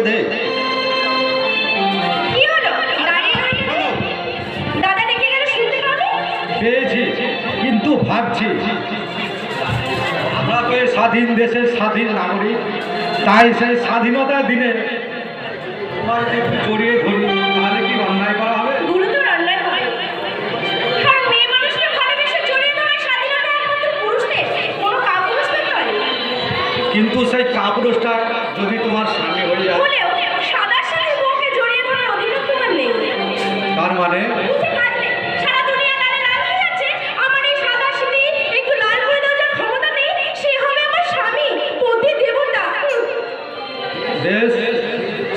করে দে পেয়েছি কিন্তু ভাবছি। আমরা তো স্বাধীন দেশের স্বাধীন নাগরিক তাই সেই স্বাধীনতা দিনে তোমার একটু জড়িয়ে ধরি তাহলে কি অন্যায় করা হবে? কিন্তু সেই কাপুরুষটা যদি তোমার মানে?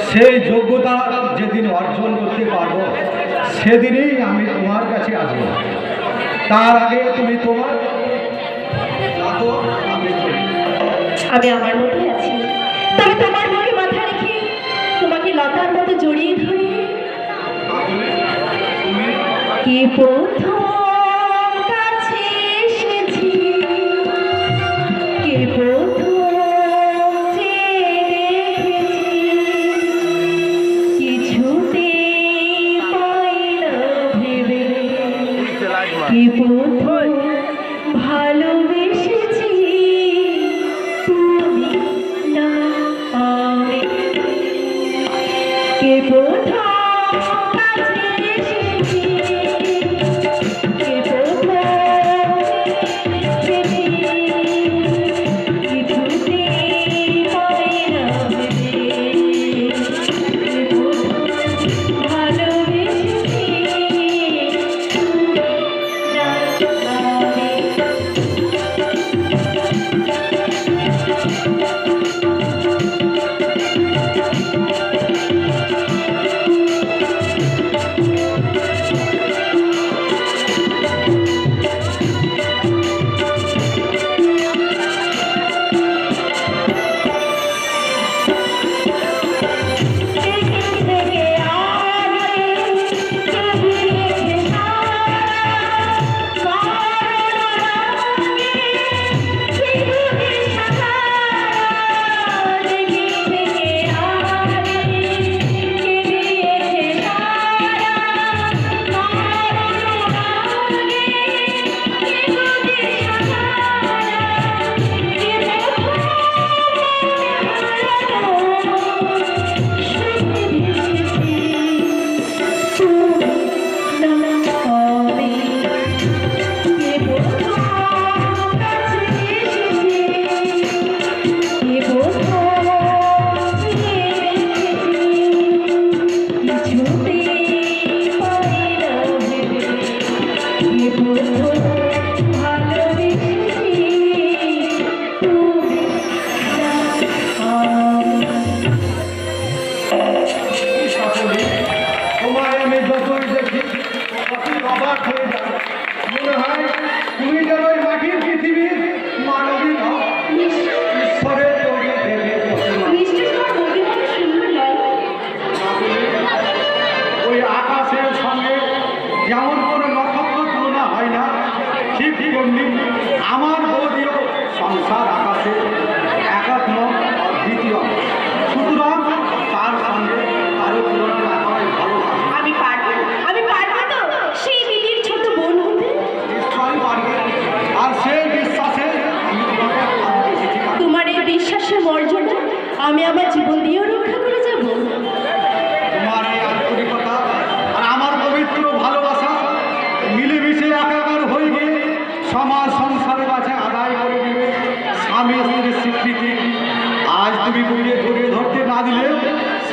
সেই যোগ্যতা যেদিন অর্জন করতে পারব সেদিনই আমি তোমার কাছে আসব। তার আগে তুমি তোমার আমি আমার মতো আছি। তবে তোমার মুখে মাথা রেখে তোমাকে লতার মতো জড়িয়ে people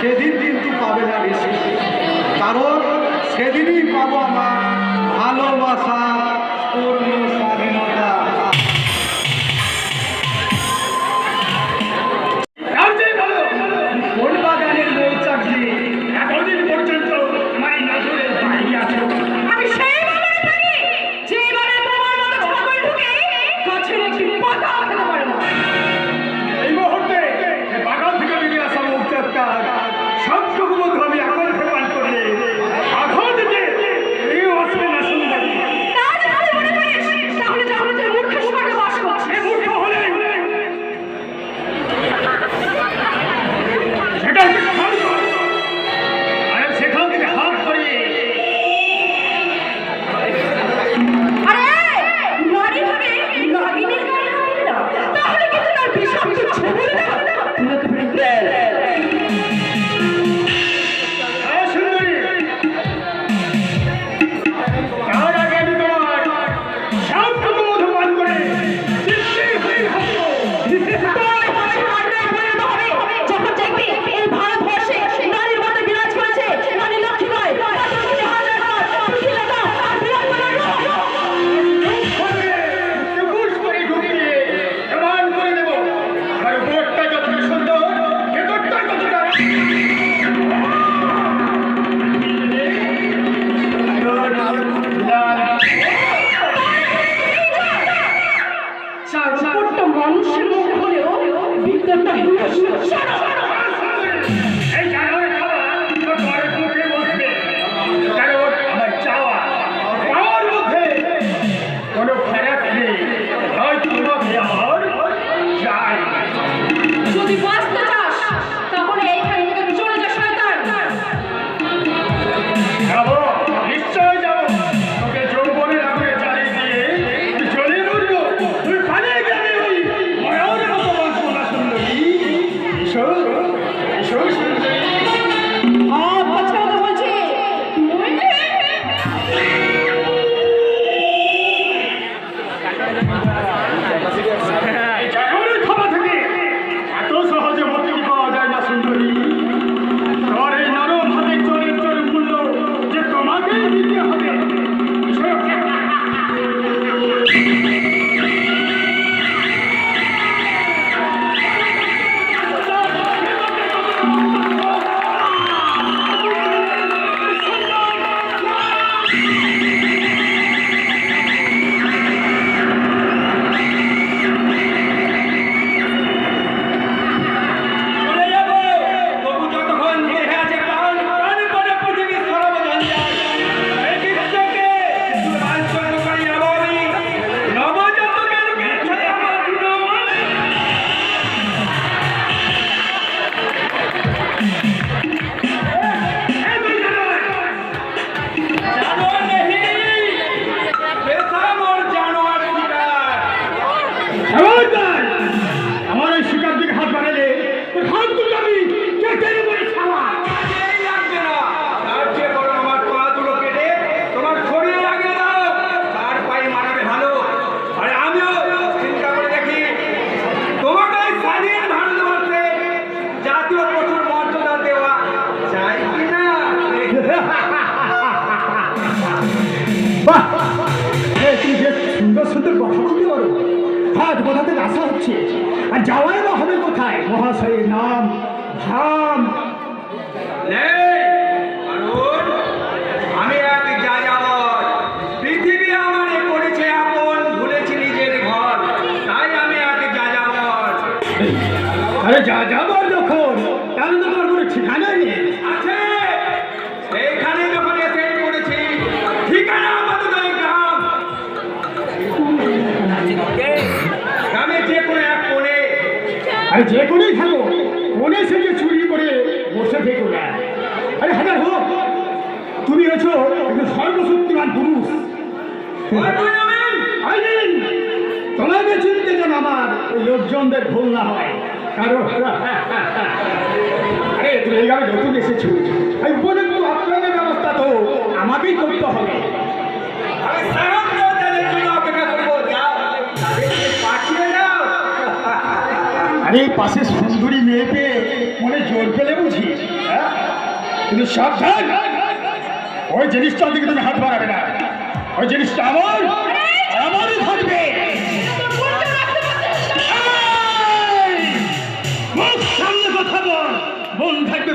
সেদিন কিন্তু পাবে না বেশি। কারণ সেদিনই পাবো আমরা কোথা আসা হচ্ছে। আর যাওয়াই বা হবে কোথায়? মহাশয়ের নাম ধাম। আমি যা পৃথিবী নিজের ঘর। তাই আমি যা আরে যা যাব মানুষজনদের ভুল না হয়। কারণ আরে তুমি এইভাবে নতুন এসেছ। এই উপযুক্ত আপনাদের ব্যবস্থা তো আমাকেই করতে হবে। আরে পাশে সুন্দরী মেয়েকে মনে জোর পেলে বুঝি হ্যাঁ? কিন্তু সাবধান! ওই জিনিসটার দিকে তুমি হাত বাড়াবে না। ওই জিনিসটা আমার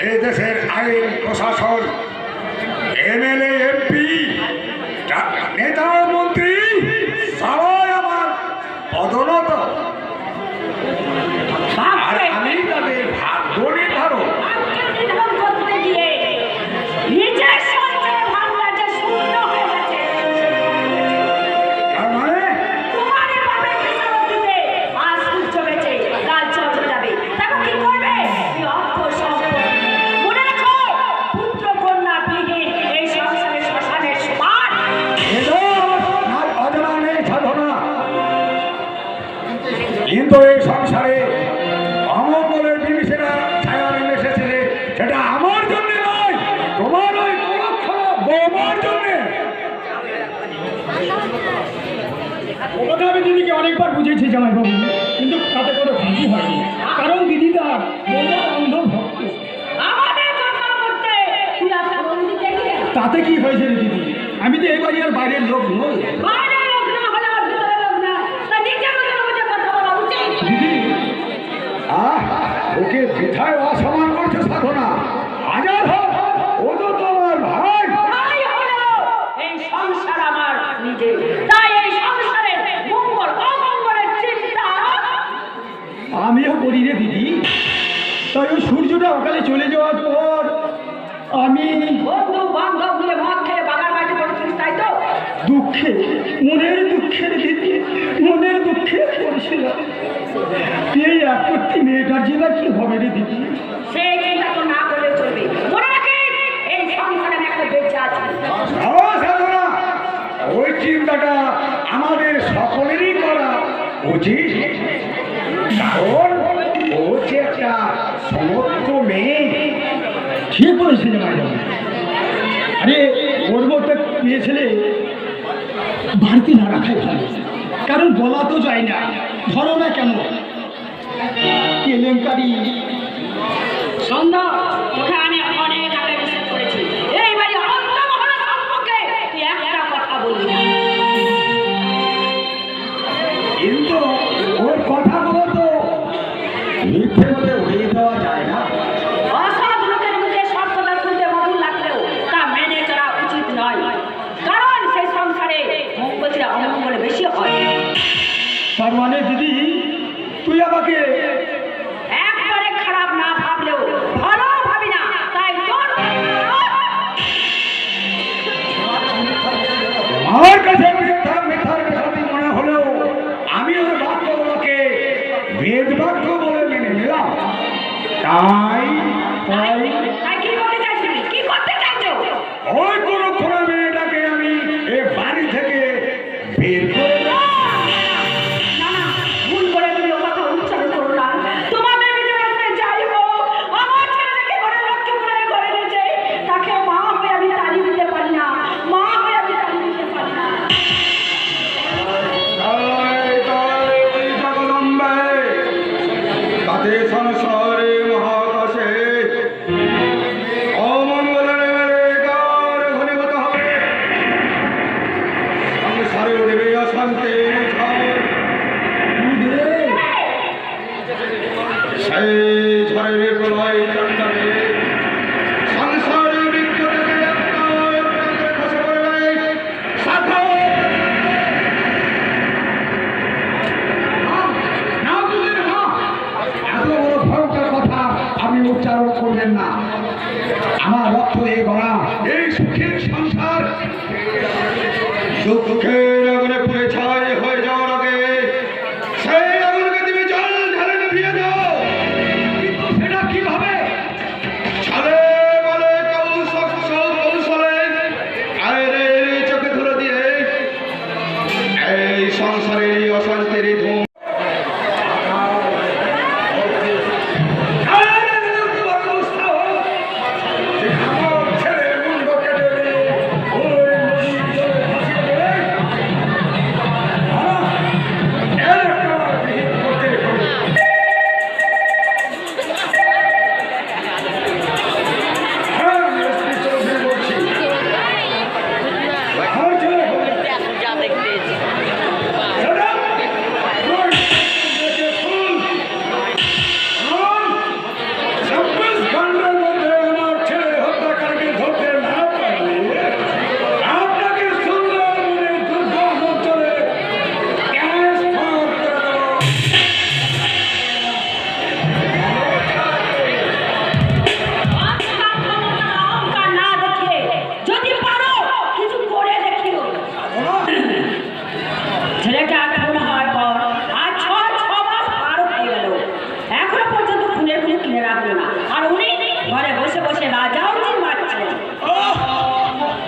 এই দেশের আইন প্রশাসন এমএলএ আমার ওই মরক জন্য। আমি দিদিকে অনেকবার বুঝেছি জামাই বাবু কিন্তু তাতে কোনো খুশি হয়নি। কারণ দিদি তার তাতে কি হয়েছে দিদি? আমি তো এবারই আর বাইরের লোক নই। দিদি আহ ওকে বিধায় তাই ওই সূর্যটা অকালে চলে যাওয়ার পর আমি বন্ধু বান্ধব খেয়ে তাই তো? দুঃখে মনের দুঃখের দিদি মনের দুঃখে এই একটি মেয়েটার জেলা কি হবে রে দিদি? সেই তো না এই একটা বেঁচে আছে। ওই আমাদের সকলেরই করা উচিত। কারণ হচ্ছে একটা খেয়ে কোনো সিনেমায় যাবে। আরে ওর মতো মেয়ে ছেলে বাড়িতে না রাখাই ভালো। কারণ বলা তো যায় না ধরো না কেন? কেলেঙ্কারি। সন্ধ্যা কথা বলতো না। মিথ্যে আমাকে উচ্চারণ করবেন না। আমার রক্ত এই গড়া এই সুখের সংসার। সুখের আগুনে পুড়ে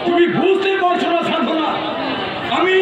তুমি বুঝতে পারছ না সাধনা। আমি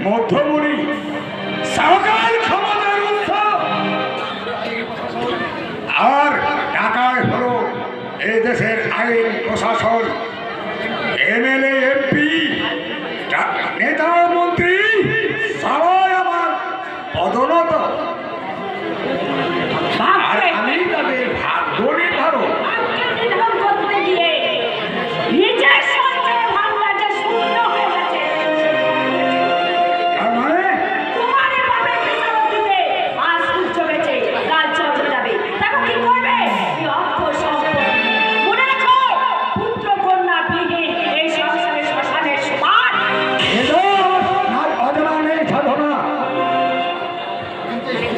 ¡Motor!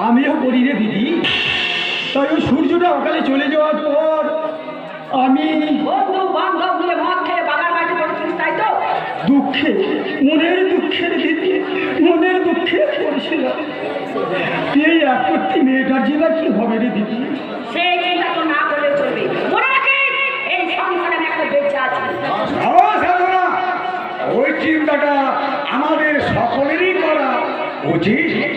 আমিও করি রে দিদি। তাই ওই সূর্যটা অকালে চলে যাওয়ার পর আমি বন্ধু বান্ধব খেয়ে তাই তো? দুঃখে মনের দুঃখের দিদি মনের দুঃখে এই একটি মেয়েটার জেলা কি হবে রে দিদি? তো না ওই আমাদের সকলেরই করা উচিত।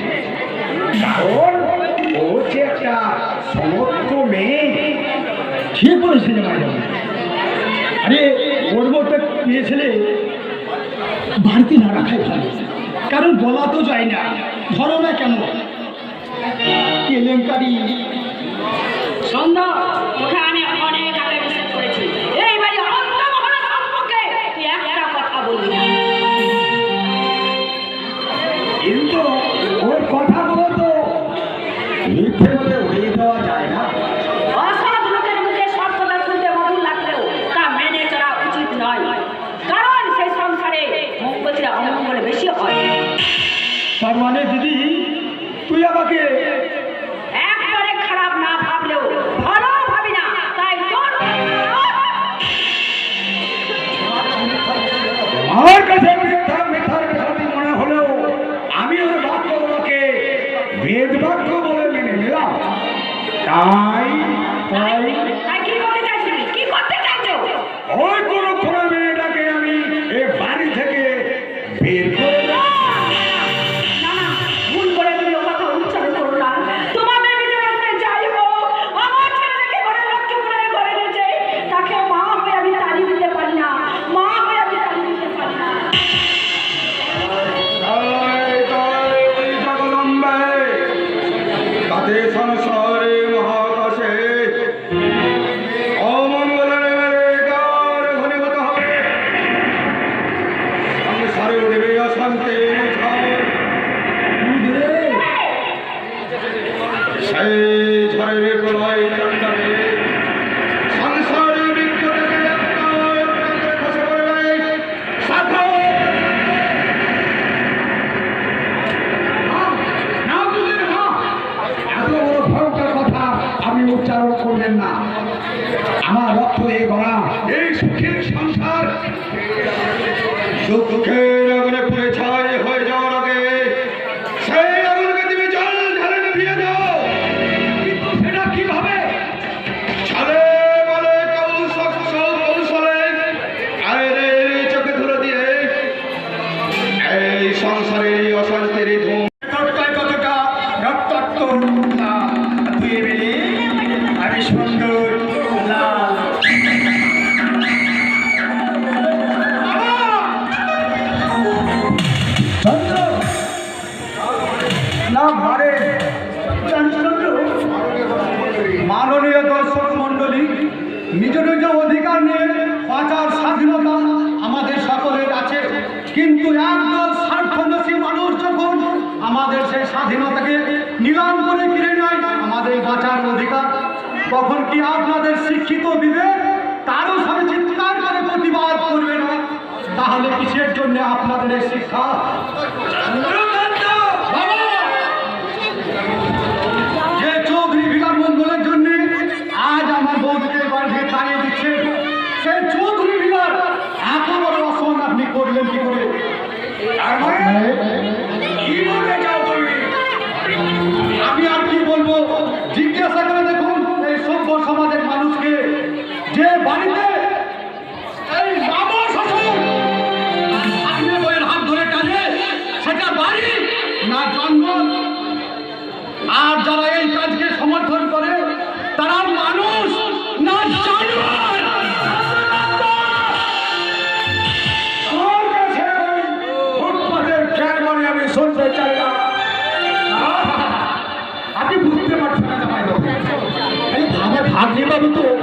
ওই সিনেমায় আরে ওর মতো মেয়ে ছেলে বাড়িতে না রাখাই ভালো। কারণ বলা তো যায় না, ধরো না কেন? কেলেঙ্কারি। সন্ধ্যা কি করতে চাইছো কি করতে চাইছো? ওই কোন না জন্য আপনাদের ಬಂತು